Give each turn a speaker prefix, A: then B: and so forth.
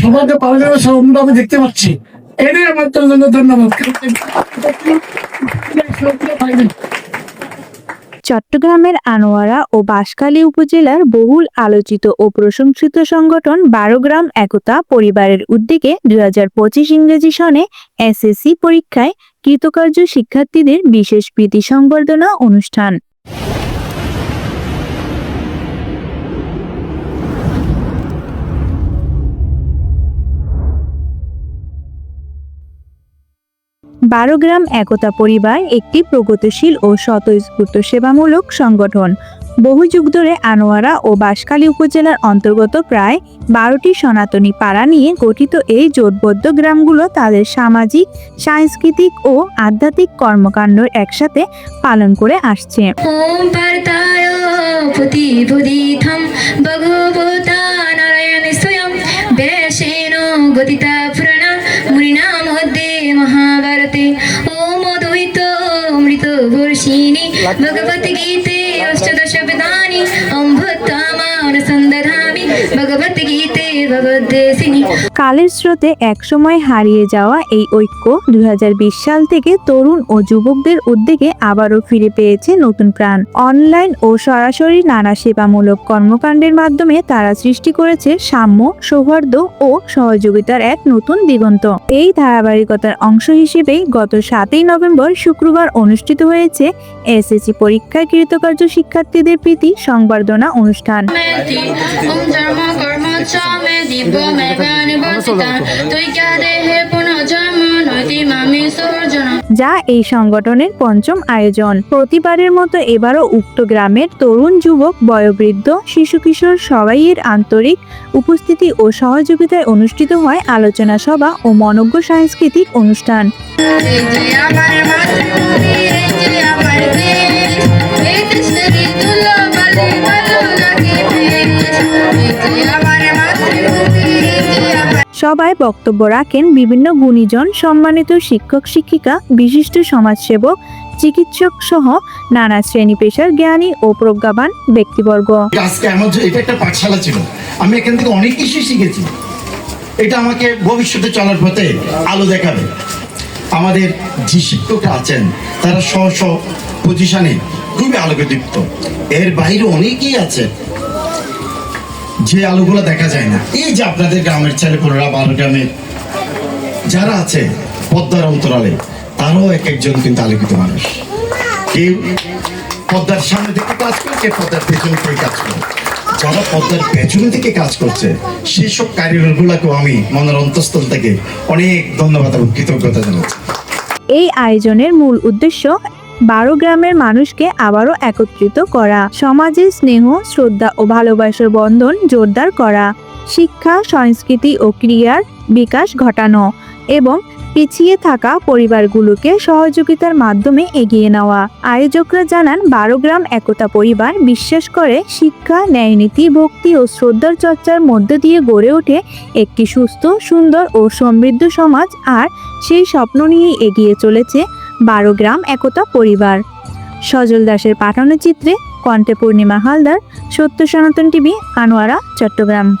A: সবাইকে পাওয়া সেরকমটা আমি দেখতে পাচ্ছি। এটাই আমার তোর জন্য ধন্যবাদ।
B: চট্টগ্রামের আনোয়ারা ও বাঁশখালী উপজেলার বহুল আলোচিত ও প্রশংসিত সংগঠন বারোগ্রাম একতা পরিবারের উদ্যোগে দুই হাজার পঁচিশ ইংরেজি সনে এসএসসি পরীক্ষায় কৃতকার্য শিক্ষার্থীদের বিশেষ প্রীতি সংবর্ধনা অনুষ্ঠান। বারোগ্রাম একতা পরিবার, একটি প্রগতিশীল ও স্বতঃস্ফূর্ত সেবামূলক সংগঠন। বহু যুগ ধরে আনোয়ারা ও বাঁশখালী উপজেলার অন্তর্গত প্রায় বারোটি সনাতনী পাড়া নিয়ে গঠিত এই জোটবদ্ধ গ্রামগুলো তাদের সামাজিক, সাংস্কৃতিক ও আধ্যাত্মিক কর্মকাণ্ড একসাথে পালন করে আসছে।
C: ॐ अमृतवर्षिणि भगवद्गीते अष्टदशपदानि अम्भत्तामानसन्दधामि भगवद्गीते
B: কালের স্রোতে একসময় হারিয়ে যাওয়া এই ঐক্য দুই হাজার বিশ সাল থেকে তরুণ ও যুবকদের উদ্যোগে আবারও ফিরে পেয়েছে নতুন প্রাণ। অনলাইন ও সরাসরি নানা সেবামূলক কর্মকাণ্ডের মাধ্যমে তারা সৃষ্টি করেছে সাম্য সৌহার্দ্য ও সহযোগিতার এক নতুন দিগন্ত। এই ধারাবাহিকতার অংশ হিসেবেই গত সাতই নভেম্বর শুক্রবার অনুষ্ঠিত হয়েছে এসএসসি পরীক্ষায় কৃতকার্য শিক্ষার্থীদের প্রীতি সংবর্ধনা অনুষ্ঠান।
C: দিব মেঘান তুই দেহে মামি সর্জন
B: যা এই সংগঠনের পঞ্চম আয়োজন। প্রতিবারের মতো এবারও উক্ত গ্রামের তরুণ যুবক বয়োবৃদ্ধ শিশু কিশোর সবাইয়ের আন্তরিক উপস্থিতি ও সহযোগিতায় অনুষ্ঠিত হয় আলোচনা সভা ও মনজ্ঞ সাংস্কৃতিক অনুষ্ঠান। সবাই বক্তব্য রাখেন বিভিন্ন গুণীজন, সম্মানিত শিক্ষক, শিক্ষিকা, বিশিষ্ট সমাজসেবক, চিকিৎসক সহ নানা শ্রেণি পেশার জ্ঞানী ও প্রজ্ঞাবান ব্যক্তিবর্গ।
A: আজকে আমার এটা একটা পাঠশালা ছিল। আমি এখান থেকে অনেক কিছু শিখেছি। এটা আমাকে ভবিষ্যতে চলার পথে আলো দেখাবে। আমাদের যে শিক্ষকরা আছেন, তারা স্ব স্ব পজিশনে খুবই আলোকদীপ্ত। এর বাইরে অনেকেই আছে যে আলোগুলো দেখা যায় না। এই যে আপনাদের গ্রামের ছেলেপুলেরা বারো গ্রামের যারা আছে, পদ্মার অন্তরালে, তারাও এক একজন কিন্তু আলোকিত মানুষ। কেউ পদ্মার সামনে থেকে কাজ করে, কেউ পদ্মার পেছনে থেকে কাজ করে। যারা পদ্মার পেছনে থেকে কাজ করছে, সেসব কারিগরগুলোকেও আমি মনের অন্তঃস্থল থেকে অনেক ধন্যবাদ এবং কৃতজ্ঞতা জানাচ্ছি।
B: এই আয়োজনের মূল উদ্দেশ্য বারো গ্রামের মানুষকে আবারও একত্রিত করা। সমাজে স্নেহ, শ্রদ্ধা ও ভালোবাসার বন্ধন জোরদার করা। শিক্ষা, সংস্কৃতি ও ক্রিয়ার বিকাশ ঘটানো এবং পিছিয়ে থাকা পরিবারগুলোকে সহযোগিতার মাধ্যমে এগিয়ে নেওয়া। আয়োজকরা জানান, বারো গ্রাম একতা পরিবার বিশ্বাস করে শিক্ষা, ন্যায়নীতি, ভক্তি ও শ্রদ্ধার চর্চার মধ্য দিয়ে গড়ে ওঠে একটি সুস্থ, সুন্দর ও সমৃদ্ধ সমাজ। আর সেই স্বপ্ন নিয়েই এগিয়ে চলেছে বারো গ্রাম একতা পরিবার। সজল দাসের পাঠানো চিত্রে কণ্ঠে পূর্ণিমা হালদার, সত্য সনাতন টিভি, আনোয়ারা, চট্টগ্রাম।